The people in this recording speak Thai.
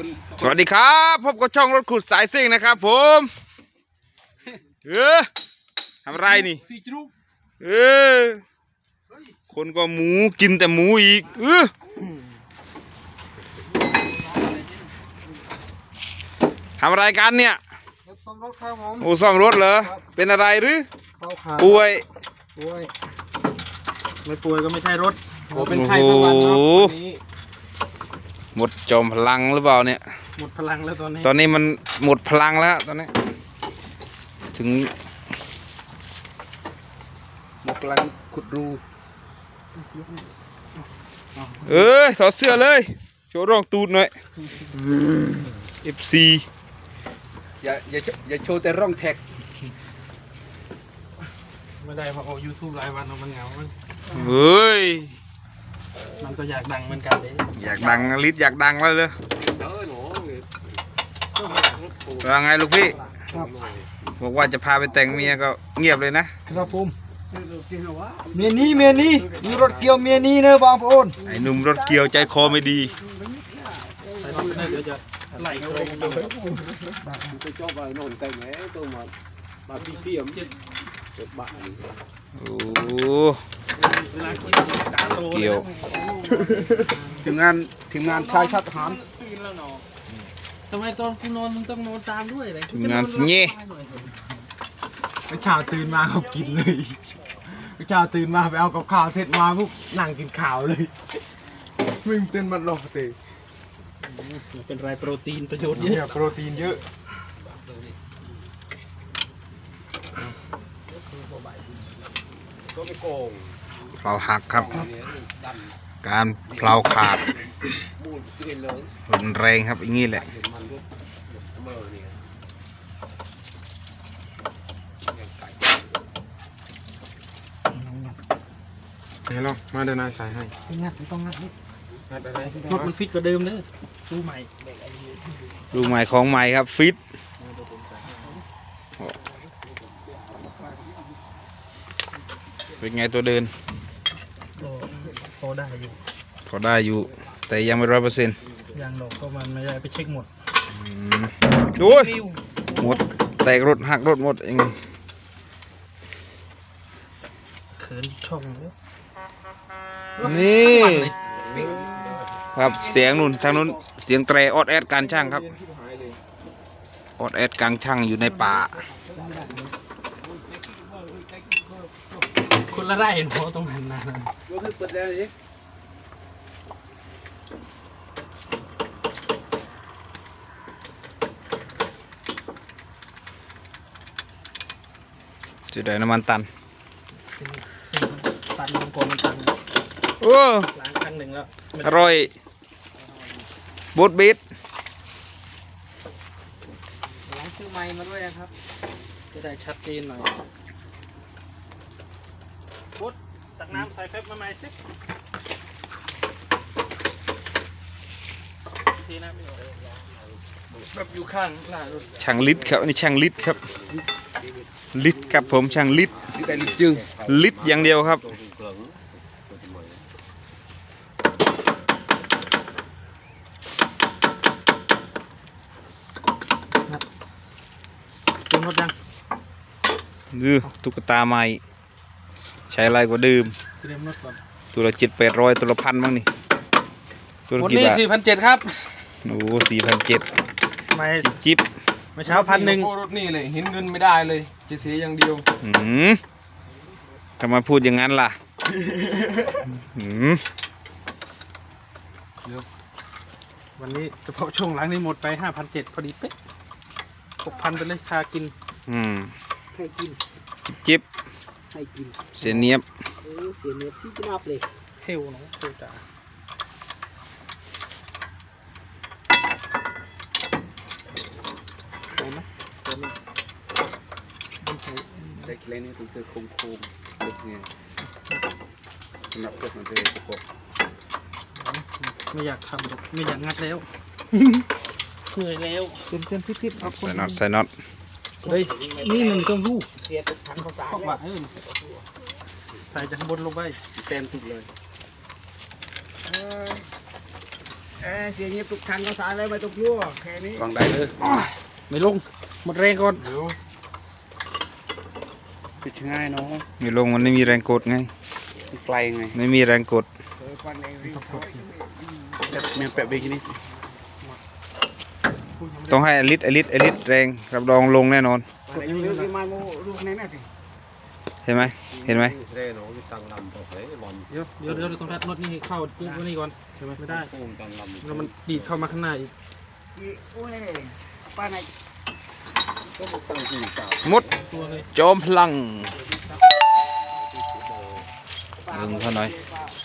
คุณสวัสดีครับพบกับช่องรถขุดสายซิ่งนะครับ ผมเออทำไรนี่สีจรุกเออคนก็หมูกินแต่หมูอีกเออทำอะไรกันเนี่ยรถซ่อมรถครับผมโอ้ซ่อมรถเหรอ เป็นอะไรหรือเข้าขาป่วย ป่วย ไม่ป่วยก็ไม่ใช่รถขอเป็นไข้สักวันเนาะวันนี้ หมดจอมพลังหรือเปล่าเนี่ย หมดพลังแล้วตอนนี้ ตอนนี้มันหมดพลังแล้ว ตอนนี้ ถึง หมดกำลังขุดรู เอ้ยถอดเสื้อเลย โชว์ร่องตูดหน่อย FC อย่าอย่าอย่าโชว์แต่ร่องแท็ก ไม่ได้เพราะยูทูบรายวันมันเหงาเฮ้ย มันก็อยากดังเหมือนกันเลยอยากดังลิศอยากดังแล้วเลยเออหนูว่าไงลูกพี่บอกว่าจะพาไปแต่งเมียก็เงียบเลยนะครับผมเมียนี้เมียนี้มีรถเกี่ยวเมียนี้เนอะบางปนไอ้หนุ่มรถเกี่ยวใจคอไม่ดีไปรถเนี่ยเดี๋ยวจะไหลโครงไปไปชอ บไปโน่นแต่งแหมตัวมามาพี่เพียมเจ็บบ้าโอ้เวลากินตาโตเกี่ยวทีมงานทีมงานชายชาติทหาร ตื่นแล้วเนาะทำไมตอนกูนอนมึงต้องนอนตามด้วยเลยทีมงานสิงเง่เมื่อเช้าตื่นมาเขากินเลยเมื่อเช้าตื่นมาไปเอากับข้าวเสร็จมาปุ๊บนั่งกินข้าวเลยวิ่งเต้นมันรอเตะเป็นไรโปรตีนประโยชน์เยเนี่ยอะโปรตีนเยอะ ก็ไม่โกงเพลาหักครับ เนี่ยดันการเพลาขาดมูลกินเลยรุนแรงครับอย่างนี้แหละเห็นมันด้วยเมื่อเนี่ยยังไก่ไหนลองมาเดินนายสายให้งัดไม่ต้องงัดนี่งัดอะไรรถมันฟิตกว่าเดิมเด้อดูใหม่ ดูใหม่ของใหม่ครับฟิต เป็นไงตัวเดินก็พอได้อยู่พอได้อยู่ แต่ยังไม่ร้อยเปอร์เซ็นต์ยางดอกก็มันไม่ได้ไปเช็คหมดโอ้ยหมดแตกรถหักรถหมดยังไงเขินช่องเยอะนี่ปั่นเลยครับเสียงนุ่นทางนู้นเสียงแตรออดแอดการช่างครับออดแอดกลางช่างอยู่ในป่า คนละไร่เห็นพอตรงนั้นนะยกขึ้นเปิดแล้วสิจะได้น้ำมันตันสี่ตันลงกลมันตันโอ้ล้างครั้งหนึ่งแล้วอร่อยบูดบิดล้างซื้อไม้มาด้วยนะครับ จะได้ชัดเจนหน่อย พุดตักน้ำใส่เฟบมาใหม่สิทีนะไม่ออกแบบอยู่ข้างหน้ารถช่างลิตรครับอันนี่ช่างลิตรครับ ลิตรครับผมช่างลิตรที่แต่ลิจึงลิตรอย่างเดียวครับเตรียมรถยัง ดูตุ๊กตาใหม่ ใช้อะไรกว่าเดิมเตรียมรถก่อนตัวละเจ็ดแปดร้อยตัวละพันบ้างนี่ตัวละวันกี่นี้บาทสี่พันเจ็ดครับโอ้สี่พันเจ็ดไม่จิ๊บเมื่อเช้าพันหนึ่งโอ้รถนี่เลยเห็นเงินไม่ได้เลยจะเสียอย่างเดียวหืมทำไมพูดอย่างนั้นล่ะหืมวันนี้เฉพาะช่วงหลังนี่หมดไปห้าพันเจ็ดพอดีเป๊ะหกพันไปเลยชากินอืมให้กิน จิ๊บจิ๊บ ให้กินเสียเนียบเออเสียเน็ตที่นับเลยเฮลเนาะเฮลจ้าเห็นไหมเห็นไหมใส่เคลนนี่ตัวเธอโค้งโค้งๆลึกเนี่ยสำหรับพวกมันเป็นประกบไม่อยากทำหรอกไม่อยากงัดแล้วเหนื่อยแล้วเต็มเต็มพิพิธเอาคใส่นน็อตใส่น็อต เฮ้ยนี่มันต้องรู้เสียตถังภาษาพอกว่าเออใส่จากข้างบนลงไปเต็มทุกเลยเอ้เสียงเงียบทุกครั้งก็สายเลยไม่ต้องกลัวแค่นี้วางได้เลยไม่ลงหมดแรงก่อนเดี๋ยวปิดง่ายเนาะไม่ลงมันไม่มีแรงกดไงมันไกลไงไม่มีแรงกดเออปันเองรีบเข้าแบบเมียแปะเบรกนี่ ต้องให้อลิตอลิตอลิตแรงรับรองลงแน่นอนปันเองเรื่องที่มาโมลูกในนั่นสิเห็นไหมเห็นไหมเดี๋ยวเดี๋ยวเดี๋ยวต้องรัดน็อตนี่ให้เข้าตัวนี้ก่อนใช่ไหมไม่ได้แล้วมันดีดเข้ามาข้างหน้าอีกโอ้ยป้าไหนมุดตัวเลย จอมพลังดึงเขาหน่อยป